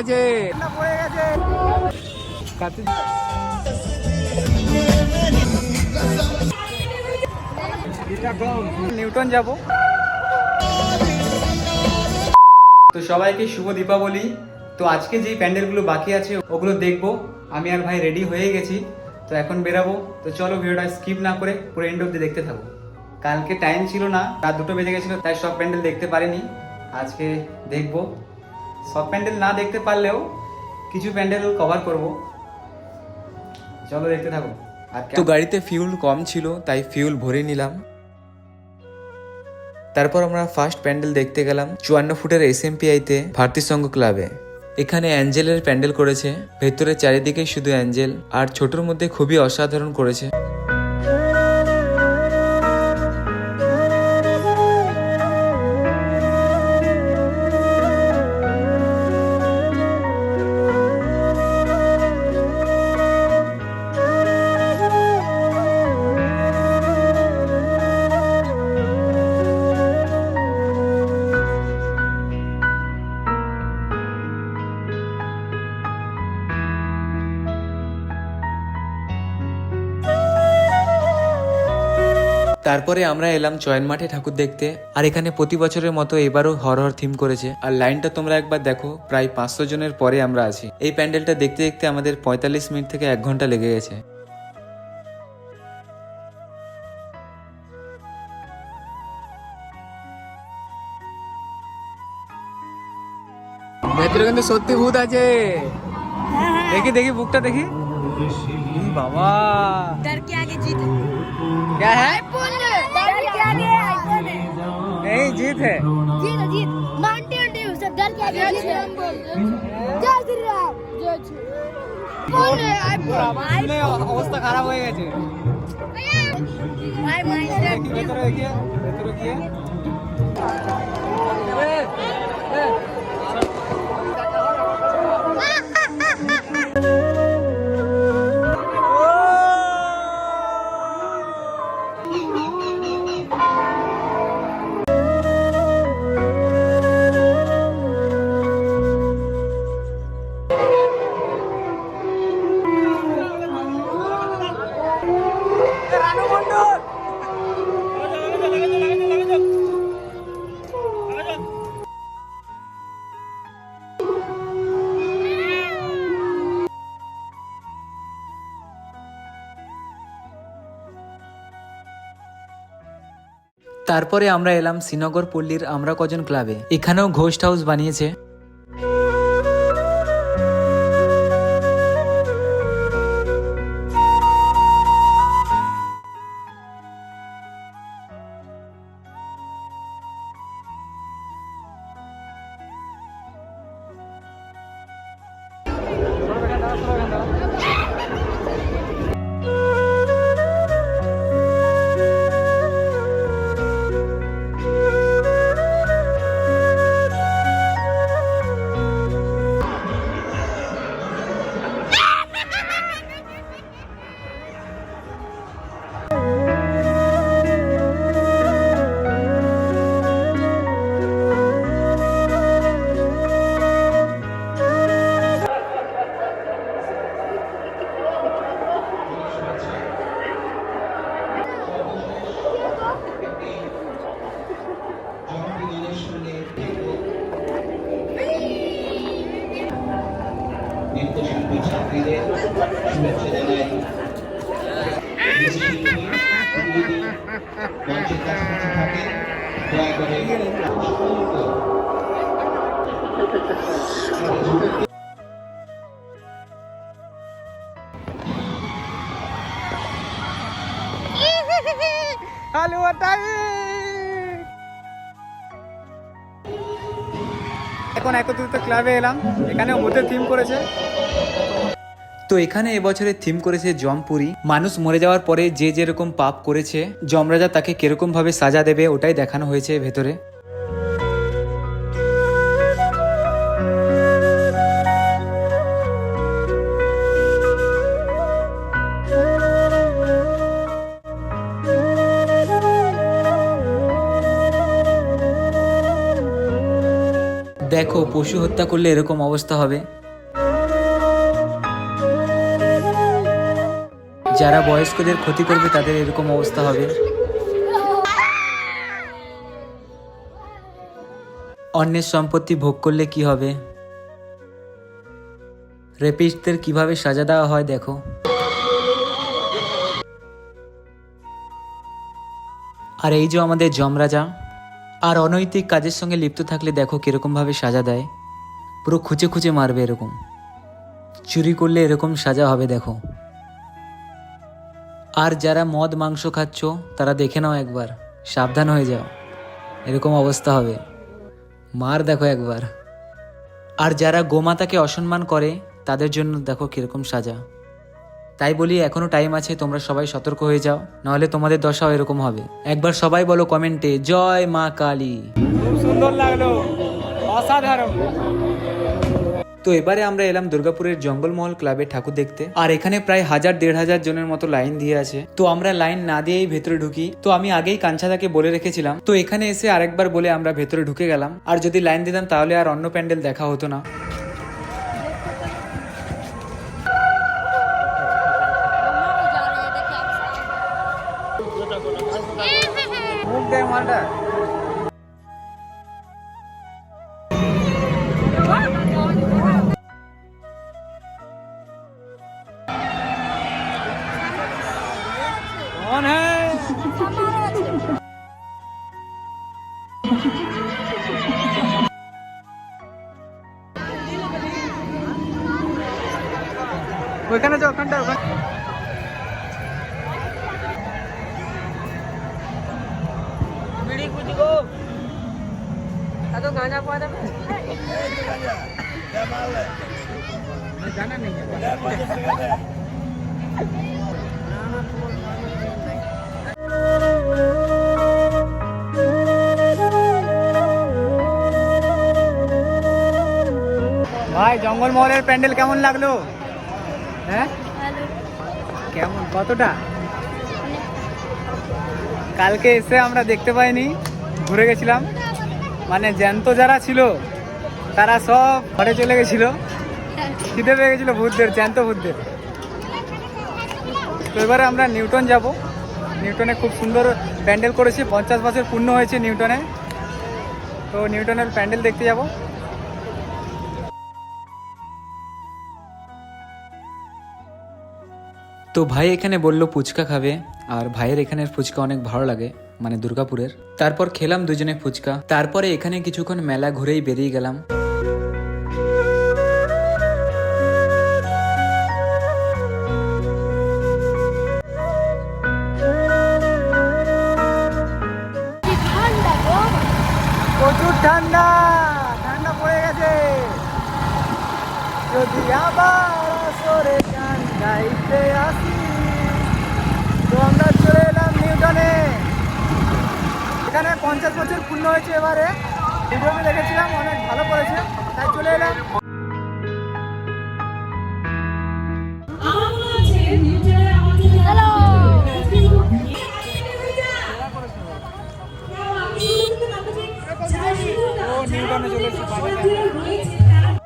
আছে। নিউটন যাব। তো সবাইকে শুভ দীপাবলি। তো আজকে যেই প্যান্ডেলগুলো বাকি আছে, ওগুলো দেখব। আমি আর ভাই রেডি হয়ে গেছি। তো এখন বেরাবো। তো চলো ভিডিওটা স্কিপ না করে পুরো এন্ড অব্দি দেখতে থাকো। কালকে টাইম ছিল না, রাত দুটো বেজে গেছিল, তাই সব প্যান্ডেল দেখতে পারিনি। আজকে দেখব। সব প্যান্ডেল না দেখতে পারলেও কিছু প্যান্ডেল কভার করব। চলো দেখতে থাকো। আর তো গাড়িতে ফিউল কম ছিল তাই ফিউল ভরে নিলাম। তারপর আমরা ফার্স্ট প্যান্ডেল দেখতে গেলাম চুয়ান্ন ফুটের এস এম তে ভারতী সংঘ ক্লাবে এখানে অ্যাঞ্জেলের প্যান্ডেল করেছে ভেতরে চারিদিকে শুধু অ্যাঞ্জেল আর ছোটর মধ্যে খুবই অসাধারণ করেছে। তারপরে আমরা এলাম চয়ন মাঠে ঠাকুর দেখতে আর এখানে প্রতি বছরের মতো এবারও হর হর থিম করেছে আর লাইনটা তোমরা একবার দেখো প্রায় পাঁচশো জনের পরে আমরা আছি এই প্যান্ডেলটা দেখতে দেখতে আমাদের পঁয়তাল্লিশ মিনিট থেকে এক ঘন্টা লেগে গেছে ভেতরে কিন্তু সত্যি ভূত আছে দেখি দেখি বুকটা দেখি ই বাবা डर के आगे जीत है क्या है अजीत है। जीत है जीत मानते हैं उसे डर क्या जय श्री राम। जय श्री राम। जय श्री कौन है आपको अवस्था खराब हो गई है भाई माइंड रखिए रखिए তারপরে আমরা এলাম শ্রীনগর পল্লীর আমরা কজন ক্লাবে। এখানেও ঘোস্ট হাউস বানিয়েছে। এখন একত্রিত ক্লাবে এলাম এখানে ভূতের থিম করেছে। তো এখানে এবছরের থিম করেছে জমপুরি। মানুষ মরে যাওয়ার পরে যে যেরকম পাপ করেছে, যমরাজা তাকে কীরকম ভাবে সাজা দেবে ওটাই দেখানো হয়েছে ভেতরে। পশু হত্যা করলে এরকম অবস্থা হবে? যারা বয়স্কদের ক্ষতি করবে, তাদের এরকম অবস্থা হবে? অন্যের সম্পত্তি ভোগ করলে কি হবে? রেপিস্টদের কীভাবে সাজা দেওয়া হয় দেখো। আর এই যে আমাদের যমরাজা আর অনৈতিক কাজের সঙ্গে লিপ্ত থাকলে দেখো কীরকমভাবে সাজা দেয়। পুরো খুঁচে খুঁচে মারবে এরকম। চুরি করলে এরকম সাজা হবে দেখো। আর যারা মদ, মাংস খাচ্ছ, তারা দেখে নাও একবার। সাবধান হয়ে যাও। এরকম অবস্থা হবে। মার দেখো একবার। আর যারা গোমাতাকে অসম্মান করে, তাদের জন্য দেখো কীরকম সাজা। তাই বলি এখনও টাইম আছে তোমরা সবাই সতর্ক হয়ে যাও নাহলে তোমাদের দশাও এরকম হবে। একবার সবাই বলো কমেন্টে জয় মা কালী খুব সুন্দর লাগল অসাধারণ। তো এবারে আমরা এলাম দুর্গাপুরের জঙ্গলমহল ক্লাবে ঠাকুর দেখতে। আর এখানে প্রায় হাজার দেড় হাজার জনের মতো লাইন দিয়ে আছে। তো আমরা লাইন না দিয়েই ভেতরে ঢুকি। তো আমি আগেই কাঞ্চাদাকে বলে রেখেছিলাম। তো এখানে এসে আরেকবার বলে আমরা ভেতরে ঢুকে গেলাম। আর যদি লাইন দিতাম তাহলে আর অন্য প্যান্ডেল দেখা হতো না। মুখ দেয় মালটা। হ্যাঁ। ওইখানে যাও ওখানটা ওখানে জানা নেই ভাই জঙ্গলমহলের প্যান্ডেল কেমন লাগল? হ্যাঁ? কেমন? কতটা? কালকে এসে আমরা দেখতে পাইনি ঘুরে গেছিলাম। মানে জ্যান্ত যারা ছিল, তারা সব ঘরে চলে গেছিল। খিদে পেয়ে গেছিল ভূতদের, জ্যান্ত ভূতদের। তো এবারে আমরা নিউটন যাব। নিউটনে খুব সুন্দর প্যান্ডেল করেছি, পঞ্চাশ বছর পূর্ণ হয়েছে নিউটনে। তো নিউটনের প্যান্ডেল দেখতে যাব। তো ভাই এখানে বলল ফুচকা খাবে, আর ভাইয়ের এখানের ফুচকা অনেক ভালো লাগে মানে দুর্গাপুরের। তারপর খেলাম দুজনে ফুচকা। তারপরে এখানে কিছুক্ষণ মেলা ঘুরেই বেরিয়ে গেলাম। ঠান্ডা ঠান্ডা পড়ে গেছে। যদি আবার গান গাইতে আসি। তো আমরা চলে এলাম নিউটনে এখানে পঞ্চাশ বছর পূর্ণ হয়েছে এবারে। ভিডিওতে দেখেছিলাম অনেক ভালো করেছে। তাই চলে এলাম। নিউটনে চলে এসেছে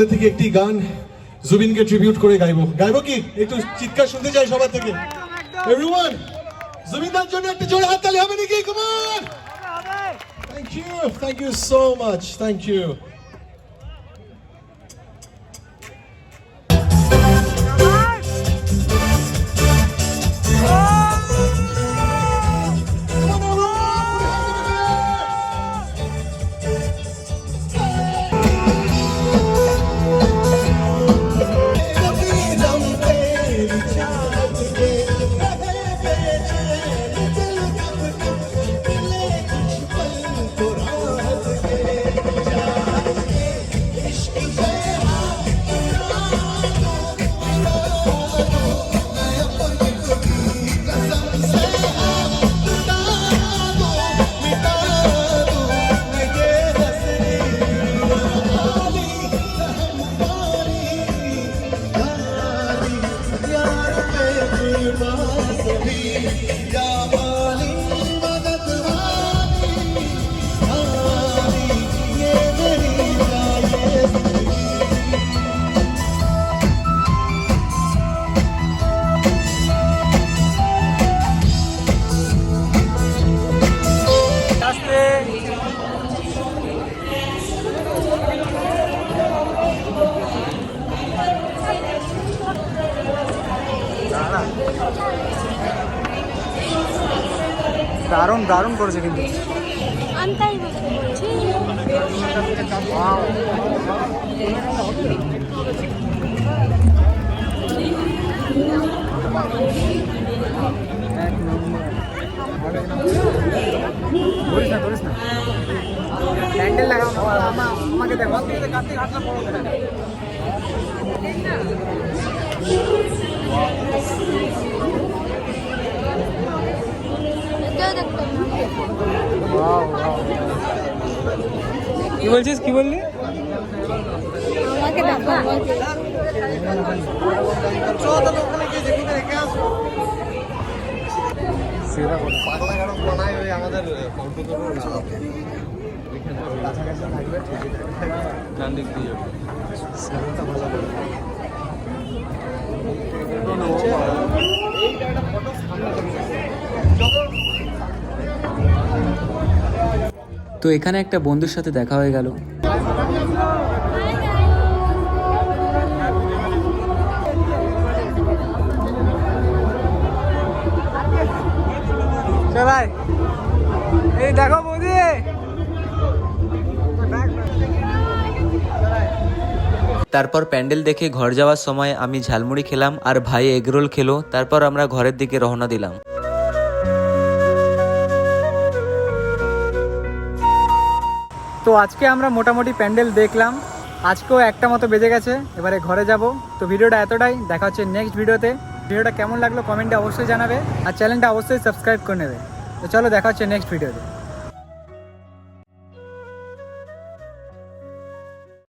মধ্যে থেকে একটি গান জুবিনকে ট্রিবিউট করে গাইবো। গাইবো কি? একটু চিৎকার শুনতে চাই সবার থেকে। এভরিওয়ান জুবিনদার জন্য একটা জোরে হাততালি হবে নাকি? Kumar thank you thank you so much thank you fazer lembrança. কি বলছিস? কি বললি? আমাকে দেখো আমাকে। তো এখানে একটা বন্ধুর সাথে দেখা হয়ে গেল। ভাই এই দেখো বৌদি। তারপর প্যান্ডেল দেখে ঘর যাওয়ার সময় আমি ঝালমুড়ি খেলাম আর ভাই এগরোল খেলো তারপর আমরা ঘরের দিকে রওনা দিলাম। তো আজকে আমরা মোটামুটি প্যান্ডেল দেখলাম। আজকেও একটা মতো বেজে গেছে, এবারে ঘরে যাব। তো ভিডিওটা এতটাই, দেখা হচ্ছে নেক্সট ভিডিওতে। ভিডিওটা কেমন লাগল কমেন্টে অবশ্যই জানাবে, আর চ্যানেলটা অবশ্যই সাবস্ক্রাইব করে নেবে। তো চলো দেখা হচ্ছে নেক্সট ভিডিওতে।